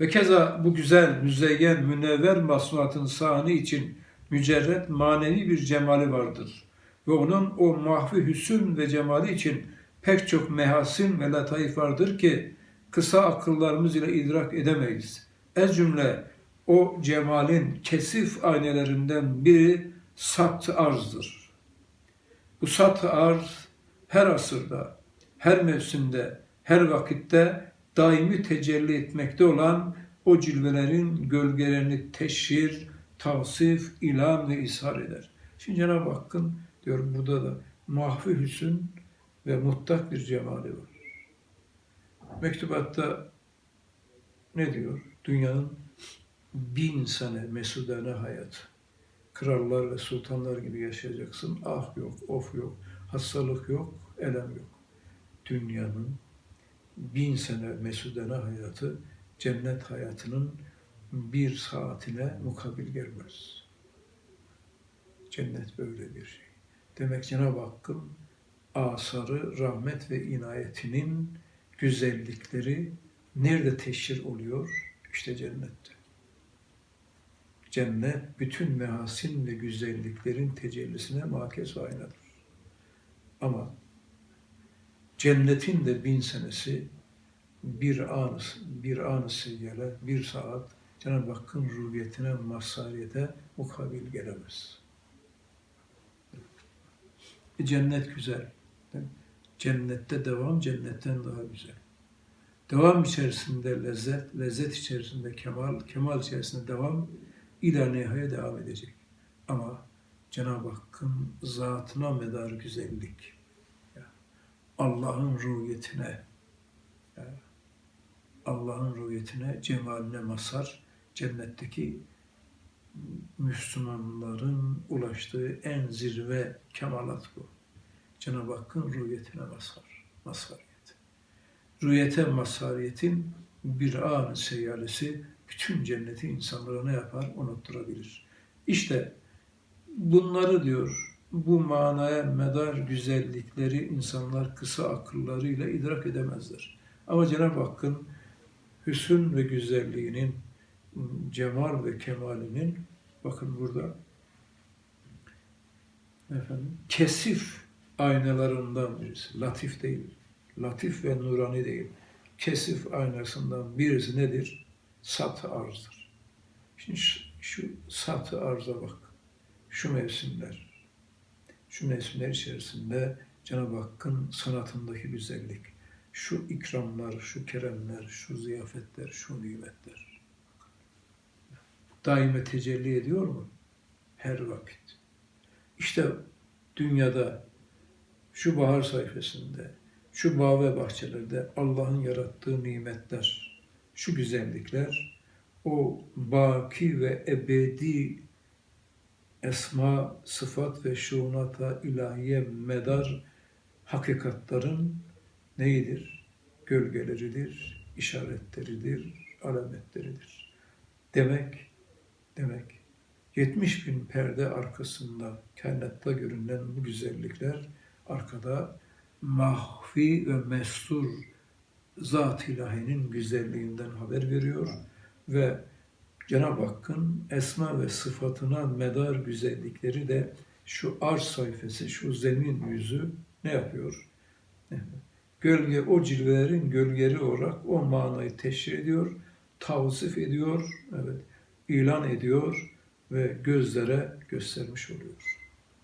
Ve keza bu güzel, müzeyyen, münevver masnuatın sahni için mücerret manevi bir cemali vardır. Ve onun o mahvi hüsün ve cemali için pek çok mehasin ve lataif vardır ki kısa akıllarımız ile idrak edemeyiz. Ez cümle o cemalin kesif aynelerinden biri sat arzdır. Bu sat arz her asırda, her mevsimde, her vakitte daimi tecelli etmekte olan o cilvelerin gölgelerini teşhir, tavsif, ilan ve ishar eder. Şimdi Cenab-ı Hakk'ın diyor burada da mahfi hüsün ve mutlak bir cemali var. Mektubatta ne diyor? Dünyanın bin sene mesudane hayat. Krallar ve sultanlar gibi yaşayacaksın. Ah yok, of yok, hastalık yok, elem yok. Dünyanın bin sene mesudane hayatı cennet hayatının bir saatine mukabil gelmez. Cennet böyle bir şey. Demek Cenab-ı Hakk'ın asarı, rahmet ve inayetinin güzellikleri nerede teşhir oluyor? İşte cennette. Cennet bütün mehasin ve güzelliklerin tecellisine makes aynadır. Ama cennetin de bin senesi bir an, bir an seyyale, bir saat Cenab-ı Hakk'ın ruhiyetine, mazhariyete mukabil gelemez. E, cennet güzel. Cennette devam cennetten daha güzel. Devam içerisinde lezzet, lezzet içerisinde kemal, kemal içerisinde devam ila nihaya devam edecek. Ama Cenab-ı Hakk'ın zatına medar güzellik, Allah'ın ruhiyetine, ya, Allah'ın ruhiyetine, cemaline mazhar, cennetteki Müslümanların ulaştığı en zirve kemalat bu. Cenab-ı Hakk'ın ruhiyetine mazhar, mazhariyet. Ruhiyete mazhariyetin bir an seyyalesi bütün cenneti insanlara ne yapar? Unutturabilir. İşte bunları diyor, bu manaya medar güzellikleri insanlar kısa akıllarıyla idrak edemezler. Ama Cenab-ı Hakk'ın hüsün ve güzelliğinin, cemal ve kemalinin, bakın burada efendim, kesif aynalarından birisi, latif değil, latif ve nurani değil, kesif aynasından birisi nedir? Sat arzdır. Şimdi şu satı arza bak, şu mevsimler, şu mevsimler içerisinde Cenab-ı Hakk'ın sanatındaki güzellik, şu ikramlar, şu keremler, şu ziyafetler, şu nimetler. Daime tecelli ediyor mu? Her vakit. İşte dünyada şu bahar sayfasında, şu bağ ve bahçelerde Allah'ın yarattığı nimetler, şu güzellikler, o baki ve ebedi esma, sıfat ve şuunata ilahiye medar hakikatların neyidir? Gölgeleridir, işaretleridir, alametleridir. Demek, demek 70 bin perde arkasında kainatta görünen bu güzellikler arkada mahfi ve mestur zat ilahinin güzelliğinden haber veriyor ve Cenab-ı Hakk'ın esma ve sıfatına medar güzellikleri de şu arz sayfası, şu zemin yüzü ne yapıyor? Gölge, o cilvelerin gölgeri olarak o manayı teşhir ediyor, tavsif ediyor, evet, ilan ediyor ve gözlere göstermiş oluyor.